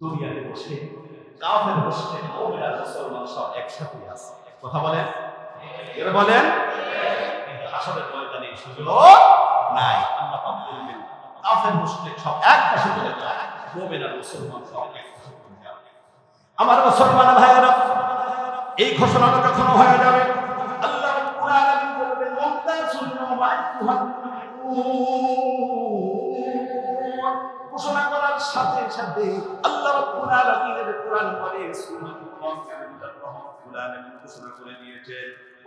দুনিয়াতে বসে, কাফের বসে মুমিন মুসলমান সব একসাথে আছে। কথা বলেন। এর বলেন হাসরের ময়দানে সুযোগ নাই। কাফের সব এক পাশে চলে যায়, মুমিন মুসলমান সব এক আমার মুসলমান ভাইয়েরা, এই ঘোষণাটা যখন হয়ে যাবে? আল্লাহ রাব্বুল আলামিন বলবেন আইয়ুহাল মুমিনুন সাথে সাথে আল্লাহ রাব্বুল আলামিনের কোরআন বলে সূরাতুল মুজাদ্দাদ রাব্বুল আলামিন ঘোষণা করে দিয়েছে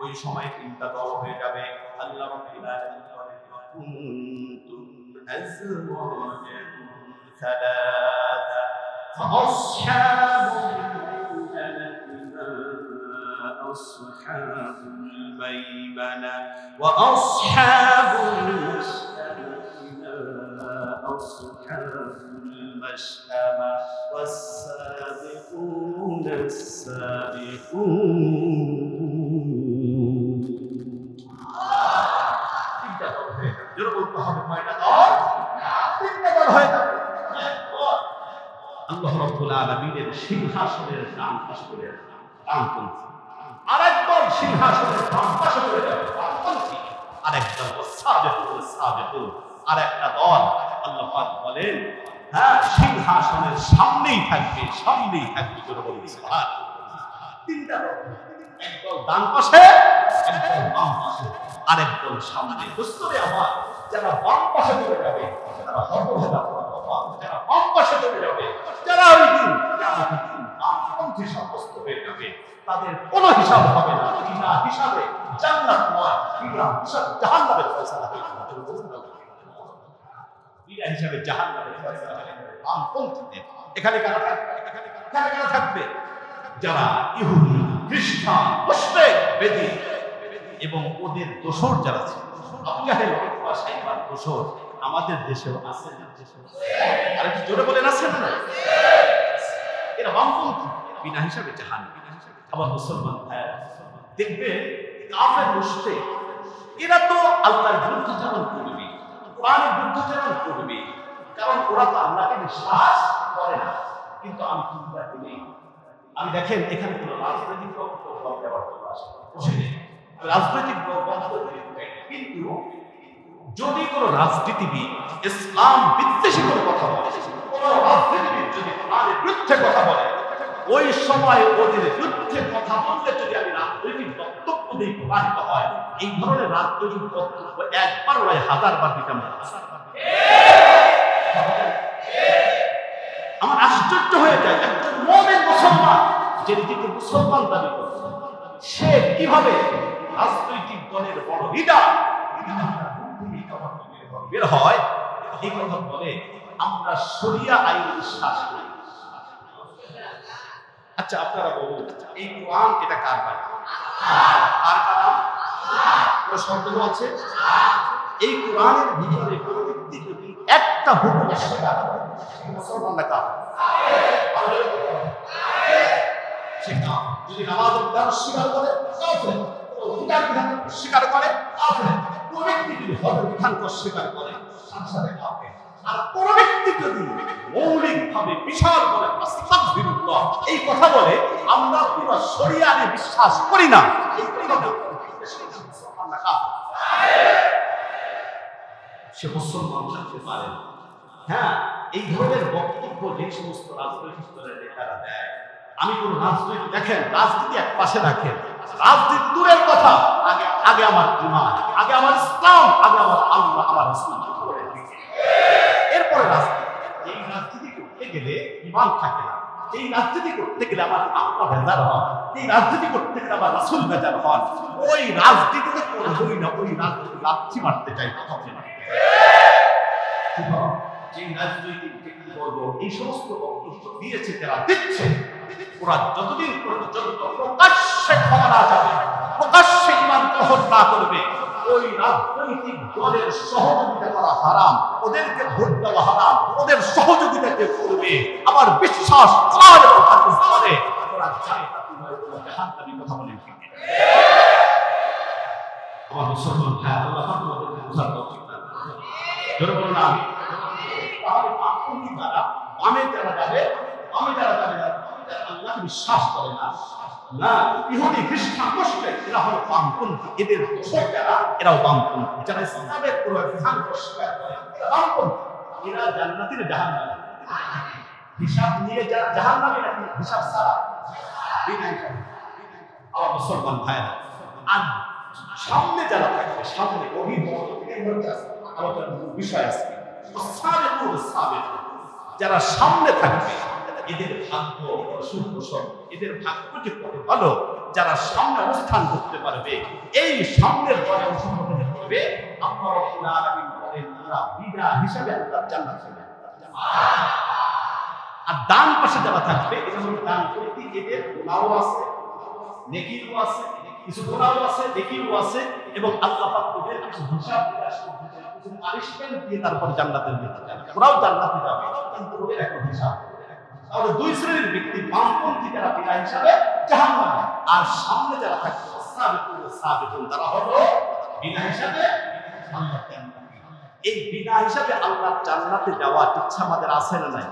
ওই সময় তিনটা দল হয়ে যাবে আল্লাহ রাব্বুল আলামিন বলে কুনতুম আজওয়াজান সালাসা فأصحاب الميمنة أصحاب الميمنة وأصحاب المشأمة أصحاب المشأمة والسابقون السابقون তিনটা দল হয়ে যাবে জোরে বলতে হবে কয়টা দল তিনটা দল হয়ে যাবে আল্লাহ রাব্বুল আলামিনের সিংহাসনের ডান পাশে করে ডানপন্থী আরেক দল সিংহাসনের বাম পাশে করে যাবে বামপন্থী আরেক দল সাবেকুল সাবেকুল আরেকটা দল আল্লাহ পাক বলেন হ্যাঁ সিংহাসনের সামনেই থাকবে সামনেই থাকবে করে সুবহানাল্লাহ। তিনটা একদল ডান পাশে, একদল বাম পাশে সামনে আমার, যারা বাম পাশে চলে যাবে, তারা হতভাগা। যারা যারা ওই দিন হয়ে যাবে, তাদের কোনো হিসাব হবে না বিনা হিসাবে জান্নাত নয়, বিনা হিসাবে জাহান্নামের ফয়সালা হয়ে যাবে বিনা হিসাবে যাবে বামপন্থীদের এখানে কারা এখানে কারা থাকবে? যারা ইহুদি, খ্রিস্টান মুশরিক বেদী এবং ওদের দোসর যারা ছিল। উতবা সাইবার দোসর আমাদের দেশেও আছে আর একটু জোরে বলেন, আছে না? এরা বামপন্থী বিনা হিসাবে জাহান। আবার মুসলমান ভাইয়েরা দেখবে কাফের মুশরিক এরা তো আল্লাহর বিরুদ্ধাচরণ করবে। কোরআনের বিরুদ্ধাচরণ করবে। কারণ ওরা তো আল্লাহকে বিশ্বাস করে না। কিন্তু আমি চিন্তা করি আমি দেখেন, এখানে কোনো রাজনৈতিক বক্তব্য রাজনৈতিক কিন্তু যদি কোনো রাজনীতিবিদ ইসলাম বিদ্বেষী কোনো কথা বলে, কোন রাজনীতিবিদ যদি কোরআনের বিরুদ্ধে কথা বলে ওই সময় ওদের বিরুদ্ধে কথা বললে যদি আমি রাজনৈতিক বক্তব্য দিয়ে প্রমাণিত হয়, এই ধরনের রাজনৈতিক বক্তব্য একবার নয় হাজার বার দিতে আমরা আশ্চর্য হয়ে যায়, একজন মোমেন মুসলমান যে নিজেকে মুসলমান দাবি সে কীভাবে রাজনৈতিক দলের বড় লিডার বের হয়? এই কথা বলে আমরা শরিয়া আইন বিশ্বাস করি। আচ্ছা আপনারা বলুন এই কোরআন এটা কার কাজ কার কালাম সন্দেহ আছে এই কোরআনের ভিতরে কোনো ব্যক্তি যদি একটা হুকুম স্বীকার করে, সে কাফের। যদি নামাজ স্বীকার করে। অধিকার স্বীকার করে। কোনো ব্যক্তি যদি হজের বিধান অস্বীকার করে সাথে কাফের। আর কোন ব্যক্তি যদি মৌলিক ভাবে বিশাল আস্তাক বিরুদ্ধ এই কথা বলে আমরা পুরো শরিয়ারে বিশ্বাস করি না। সে মুসলমান থাকতে পারে হ্যাঁ এই ধরনের বক্তব্য যে সমস্ত রাজনৈতিক দলের নেতারা দেয়, আমি কোন রাজনৈতিক দেখেন, রাজনীতি এক পাশে রাখেন। রাজনীতি দূরের কথা। আগে আগে আমার ইমান আগে আমার ইসলাম, আগে আমার আল্লাহ, আমার ইসলাম গেলে ইমান থাকে না, এই রাজনীতি করতে গেলে আমার আত্মা ভেজার হন এই রাজনীতি করতে গেলে আমার রাসুল ভেজার হন ওই রাজনীতিতে করবই না, ওই রাজনীতি লাথি মারতে চাই, কথা যে এই সমস্ত বক্তব্য দিয়েছে, যারা দিচ্ছে, ওরা যতদিন পর্যন্ত প্রকাশ্যে ক্ষমা না যাবে প্রকাশ্যে ইমান গ্রহণ না করবে ওই রাজনৈতিক দলের সহযোগিতা করা হারাম, ওদেরকে ভোট দেওয়া হারাম, ওদের সহযোগিতা কে করবে? আমার বিশ্বাস আমার করে ওরা জাহান্নামী কথা বলেন। না? আমার আল্লাহ বলুন আমি তাহলে বামপন্থী দ্বারা যারা যাবে বামে বিশ্বাস করে না না, ইহুদি, খ্রিস্টান, মুসলিম, এরা হলো বামপন্থী, এদের যারা এরাও বামপন্থী। যারা ইসলামের পুরো বিধান এরা বামপন্থী। এরা জাহান্নামী। হিসাব নিয়ে যারা জাহান্নামী নাকি হিসাব ছাড়া আমার মুসলমান ভাইরা আর সামনে যারা থাকবে, সামনে আলোচনার বিষয় আছে যারা সামনে থাকবে এদের ভাগ্য সুকুশল এদের ভাগ্য যে কত ভালো, যারা সামনে অবস্থান করতে পারবে, এই সামনের দলে অংশগ্রহণ বিনা হিসাবে আর ডান পাশে যারা থাকবে, এদের গুণাও আছে, নেকিও আছে, কিছু গুণাও আছে, নেকিও আছে, এবং আল্লাহ পাক কিছু হিসাব করতে দিয়ে জান্নাতের ওরাও জান্নাতে যাবে। কিন্তু ওদের একটা হিসাব। তাহলে দুই শ্রেণির ব্যক্তি বামপন্থী যারা বিনা হিসাবে জাহান্নামে। আর সামনে যারা থাকবে সাবিকুন সাবিকুন তারা হলো বিনা হিসাবে এই বিনা হিসাবে আল্লাহ জান্নাতে যাওয়ার ইচ্ছা আমাদের আছে না নাই?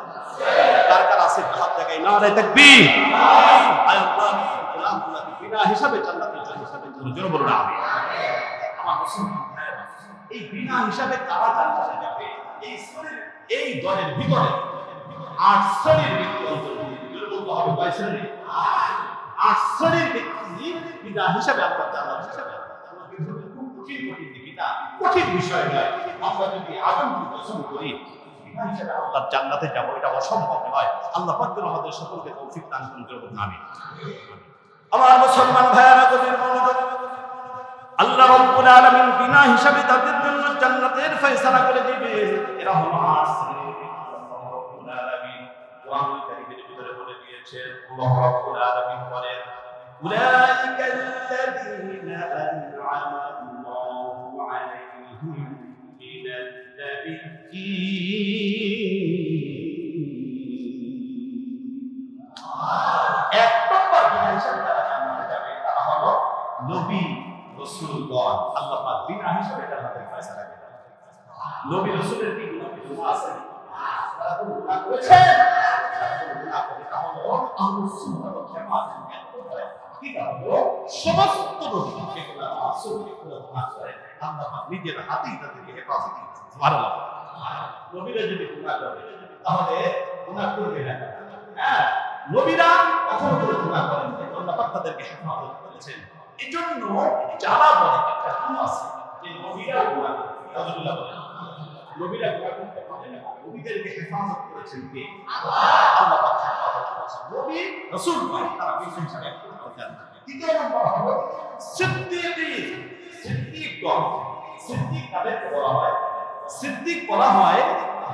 কার কার আছে? হাত জায়গায় না রে আয় বিনা হিসাবে জান্নাতের জন্য হিসাবে জোরে বলুন আমি আমার মুসলমান এই বিনা হিসাবে কারা জান্নাতে যাবে? এই শ্রেণির এই দলের ভিতরে হিসাবে জান্নাত যাব, এটা অসম্ভব নয়। আল্লাহ আমাদের সকলকে দান বলুন আমার মুসলমান ভাইয়েরা আল্লাহ রব্বুল আলামিন বিনা হিসাবে তাদের জন্য জান্নাতের ফয়সালা করে দিবে এরা হলো আর দিয়েছেন আল্লাহ রাব্বুল বলেন, উলাইকা আল্লাযীনা আনআমা আল্লাহু আলাইহিম মিনান নাবিয়্যিন এক নম্বর বিধান হিসেবে তারা জানা যাবে, তারা হলো নবী রাসূলগণ আল্লাহ পাক। বিনা হিসেবে তাদের ফয়সালা করেন নবী আছে? সমস্ত নিজের হাতেই তাদেরকে হেফাজত তাহলে হ্যাঁ নবীরা করেন আল্লাহ তাদেরকে হেফাজত করেছেন। এই জন্য যারা বলে একটা গুণ যে নবীরা বলেন নবীরা গুনাহ করতে পারে করেছেন আল্লাহ। নবী, রাসূল সিদ্দিকী তাদেরকে হয়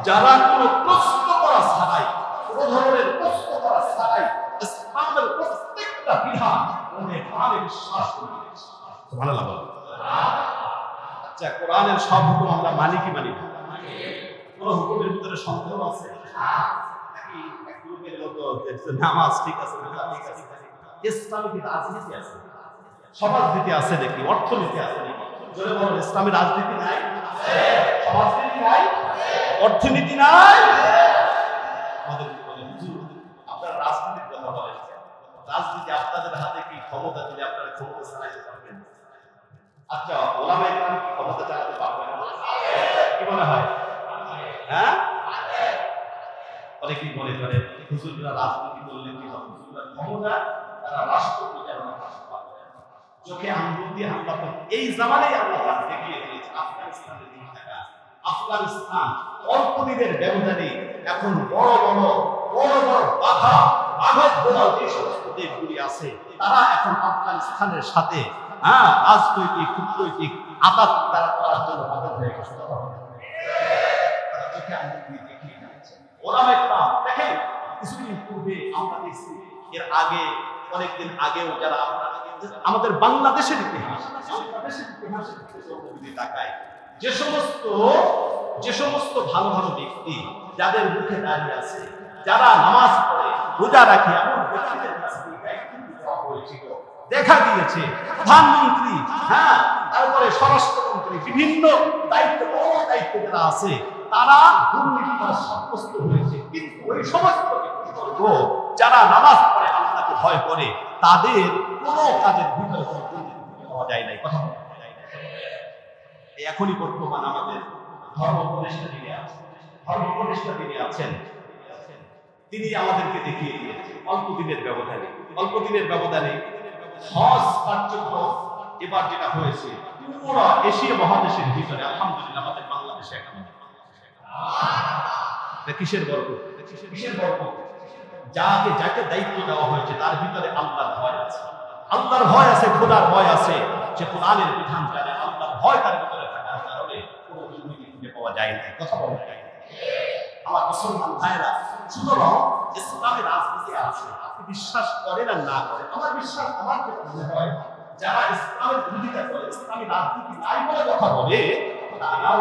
যারা কোনো প্রশ্ন করা ছাড়াই, কোনো ধরনের প্রশ্ন করা ছাড়াই ইসলামের প্রত্যেকটা বিধান মনে বিশ্বাস করে। সুবহানাল্লাহ বলো। আচ্ছা কোরআনের সব হুকুম আমরা মানি কি মানি না? হুকুমের ভিতরে সন্দেহ আছে আছে আছে। আছে। সমাজনীতি আছে নাকি অর্থনীতি আছে ইসলামী রাজনীতি নাই? সমাজনীতি নাই? অর্থনীতি নাই আমাদের বলে হুজুর আপনারা রাজনীতির কথা বলেন রাজনীতি আপনাদের হাতে কি ক্ষমতা দিলে আপনারা ক্ষমতা চালাইতে পারবেন আচ্ছা ওলামা ইকরাম কি ক্ষমতা চালাতে পারবেন কি মনে হয় হ্যাঁ অনেকেই মনে করে হুজুররা রাজনীতি করলে কি হবে হুজুররা ক্ষমতা তারা রাষ্ট্র পরিচালনা করতে পারবে চোখে আঙ্গুল দিয়ে আল্লাহ এই জামানায় আল্লাহ পাক দেখিয়ে দিয়েছে আফগানিস্তানের দিকে থাকা আফগানিস্তান অল্প দিনের ব্যবধানে এখন বড় বড় বড় বড় বাধা, আঘাত বোঝাও যে সমস্ত দেশগুলি আছে, তারা এখন আফগানিস্তানের সাথে হ্যাঁ রাজনৈতিক, কূটনৈতিক আঘাত তারা করার জন্য বাধা হয়ে গেছে। ওলামা ইকরাম দেখেন কিছুদিন পূর্বে আমরা দেখছি এর আগে, অনেকদিন আগেও যারা আমাদের বাংলাদেশের ইতিহাস তাকাই যে সমস্ত যে সমস্ত ভালো ভালো ব্যক্তি যাদের মুখে দাঁড়িয়ে আছে, যারা নামাজ পড়ে, রোজা রাখে দেখা দিয়েছে প্রধানমন্ত্রী হ্যাঁ তারপরে স্বরাষ্ট্রমন্ত্রী, বিভিন্ন দায়িত্ব বড় দায়িত্ব যারা আছে তারা দুর্নীতিবাজ সাব্যস্ত হয়েছে। কিন্তু ওই সমস্ত যারা নামাজ পড়ে, আল্লাহকে ভয় করে, তাদের কোনো কাজের ভিতরে কোনো দুর্নীতি পাওয়া যায় নাই। কথা এখনই বর্তমান আমাদের ধর্ম উপদেষ্টা তিনি আছেন, ধর্ম উপদেষ্টা তিনি আছেন, তিনি আমাদেরকে দেখিয়ে দিয়েছেন। অল্প দিনের ব্যবধানে, অল্প দিনের ব্যবধানে হজ কার্যক্রম এবার যেটা হয়েছে, পুরো এশিয়া মহাদেশের ভিতরে, আলহামদুলিল্লাহ, আমাদের বাংলাদেশে এখন কিসের গর্ব কিসের কিসের যাকে যাকে দায়িত্ব দেওয়া হয়েছে, তার ভিতরে আল্লাহর ভয় আছে। আল্লাহর ভয় আছে, খোদার ভয় আছে। যে কোরআনের বিধান জানে, আল্লাহর ভয় তার ভিতরে থাকার কারণে কোনো দুর্নীতি খুঁজে পাওয়া যায় না। কথা বলা যায় আমার মুসলমান ভাইরা সুতরাং ইসলামের রাজনীতি আছে। আপনি বিশ্বাস করেন আর না করেন? আমার বিশ্বাস, আমার মনে হয়, যারা ইসলামের বিরোধিতা করে, ইসলামী রাজনীতি নাই বলে কথা বলে তারাও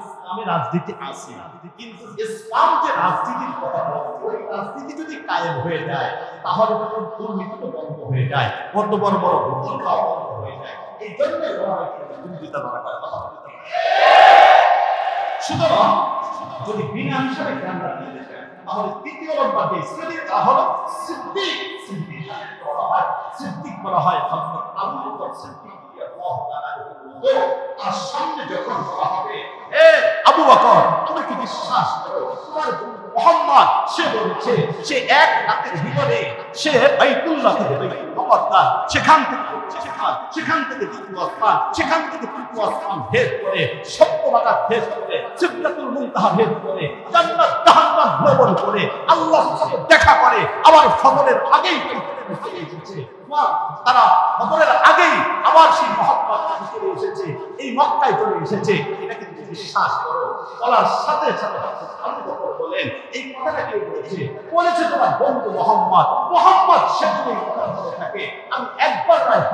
ইসলামের রাজনীতি আছে। কিন্তু ইসলাম যে রাজনীতির কথা ওই রাজনীতি যদি কায়েম হয়ে যায় তাহলে তখন দুর্নীতি বন্ধ হয়ে যায়। কত বড় বড় ভুল খাওয়া বন্ধ হয়ে যায়। এই জন্য ওরা বিরোধিতা করা কথা বলতে সুতরাং যদি বিনা হিসাবে জ্ঞান রাখতে তাহলে তৃতীয় নম্বর যে শ্রেণি তা হলো সিদ্দিক। সিদ্দিক বলা হয় সিদ্দিক বলা হয় হযরত আবু বকর সিদ্দিক রাদিয়াল্লাহু তাআলা। আর সামনে যখন হবে, এ আবু বকর কি বিশ্বাস মোহাম্মদ, সে বলেছে, সে এক ভিতরে সে বাইতুল্লাহ থেকে সেখান থেকে সেখান সেখান থেকে ভেদ করে সত্য বাগাত ভেদ করে সিদ্ধাতুল মুনতাহা ভেদ করে, জান্নাত জাহান্নাম ভ্রমণ করে আল্লাহর সাথে দেখা করে, আবার ফজরের আগেই তারা ফজরের আগেই আবার সেই চলে এসেছে। এই মক্কায় চলে এসেছে। এটা কিন্তু বিশ্বাস করো। বলার সাথে সাথে বলেন, এই কথাটা কেউ বলেছে? বলেছে তোমার বন্ধু মোহাম্মদ। মোহাম্মদ সে যদি কথা বলে থাকে। আমি একবার